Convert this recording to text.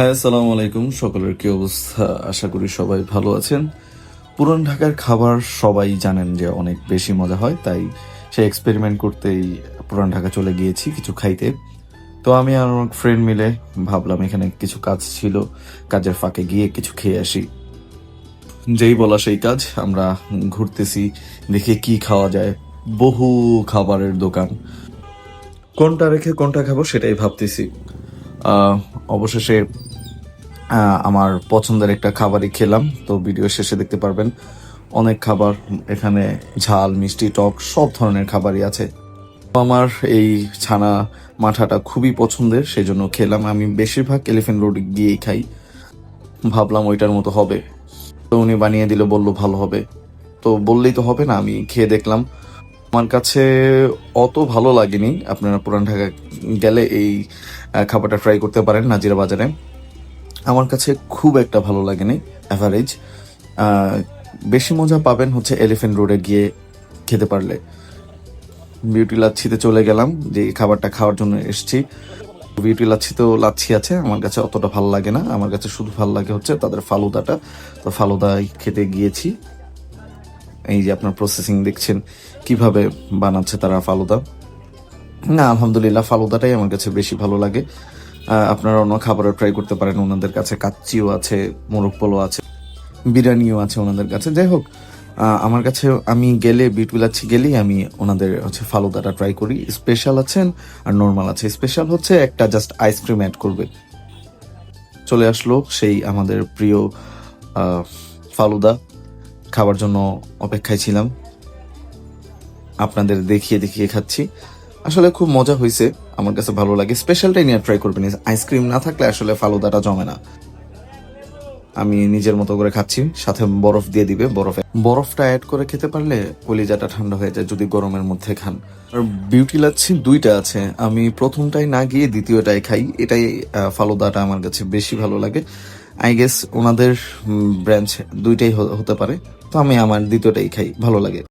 হ্যাঁ আসসালামু আলাইকুম। সকলের কি অবস্থা? আশা করি সবাই ভালো আছেন। পুরান ঢাকার খাবার সবাই জানেন যে অনেক বেশি মজা হয়, তাই সে এক্সপেরিমেন্ট করতেই পুরান ঢাকা চলে গিয়েছি কিছু খাইতে। তো আমি আর আমার ফ্রেন্ড মিলে ভাবলাম এখানে কিছু কাজ ছিল, কাজের ফাঁকে গিয়ে কিছু খেয়ে আসি। যেই বলা সেই কাজ, আমরা ঘুরতেছি, দেখে কি খাওয়া যায়। বহু খাবারের দোকান। কোনটা রেখে কোনটা খাব সেটাই ভাবতেছি। অবশেষে আমার পছন্দের একটা খাবারই খেলাম। তো ভিডিও শেষে দেখতে পারবেন, অনেক খাবার, এখানে ঝাল, মিষ্টি, টক, সব ধরনের খাবারই আছে। আমার এই ছানা মাঠাটা খুবই পছন্দের সেই জন্য খেলাম। আমি বেশিরভাগ এলিফেন্ট রোড গিয়েই খাই। ভাবলাম ওইটার মতো হবে। তো উনি বানিয়ে দিল, বলল ভালো হবে। তো বললেই তো হবে না, আমি খেয়ে দেখলাম। আমার কাছে অত ভালো লাগেনি। আপনারা পুরান ঢাকা গেলে এই খাবারটা ট্রাই করতে পারেন, নাজিরা বাজারে। আমার কাছে খুব একটা ভালো লাগেনি অ্যাভারেজ বেশি মজা পাবেন হচ্ছে এলিফেন্ট রোডে গিয়ে খেতে পারলে। বিউটি লাচ্ছিতে চলে গেলাম, যে খাবারটা খাওয়ার জন্য এসেছি। বিউটি লাচ্ছিতেও লাচ্ছি আছে, আমার কাছে অতটা ভালো লাগে না। আমার কাছে শুধু ভালো লাগে হচ্ছে তাদের ফালুদাটা। তো ফালুদাই খেতে গিয়েছি। এই যে আপনার প্রসেসিং দেখছেন, কীভাবে বানাচ্ছে তারা ফালুদা। না, আলহামদুলিল্লাহ, ফালুদাটাই আমার কাছে বেশি ভালো লাগে। আপনারা অন্য খাবারও ট্রাই করতে পারেন, ওনাদের কাছে কাচ্চিও আছে, মোরগ পোলো আছে, বিরিয়ানিও আছে ওনাদের কাছে। যাই হোক আমার কাছে আমি গেলে, বিট বিলাচ্ছি গেলেই আমি ওনাদের হচ্ছে ফালুদাটা ট্রাই করি। স্পেশাল আছেন আর নর্মাল আছে। স্পেশাল হচ্ছে একটা জাস্ট আইসক্রিম অ্যাড করবে। চলে আসলো সেই আমাদের প্রিয় ফালুদা। খাবার জন্য অপেক্ষায় ছিলাম। আপনাদের দেখিয়ে দেখিয়ে খাচ্ছি। আসলে খুব মজা হয়েছে। আমার কাছে ভালো লাগে। স্পেশালটাই নিয়ে ট্রাই করবেন। আইসক্রিম না থাকলে আসলে ফালুদাটা জমে না। আমি নিজের মতো করে খাচ্ছি। সাথে বরফ দিয়ে দিবে। বরফে বরফটা অ্যাড করে খেতে পারলে কলিজাটা ঠান্ডা হয়ে যায় যদি গরমের মধ্যে খান। আর বিউটি লাচ্ছি দুইটা আছে। আমি প্রথমটাই না গিয়ে দ্বিতীয়টাই খাই। এটাই ফালুদাটা আমার কাছে বেশি ভালো লাগে। আই গেস ওনাদের ব্রাঞ্চ দুইটাই হতে পারে। তো আমি আমার দ্বিতীয়টাই খাই। ভালো লাগে।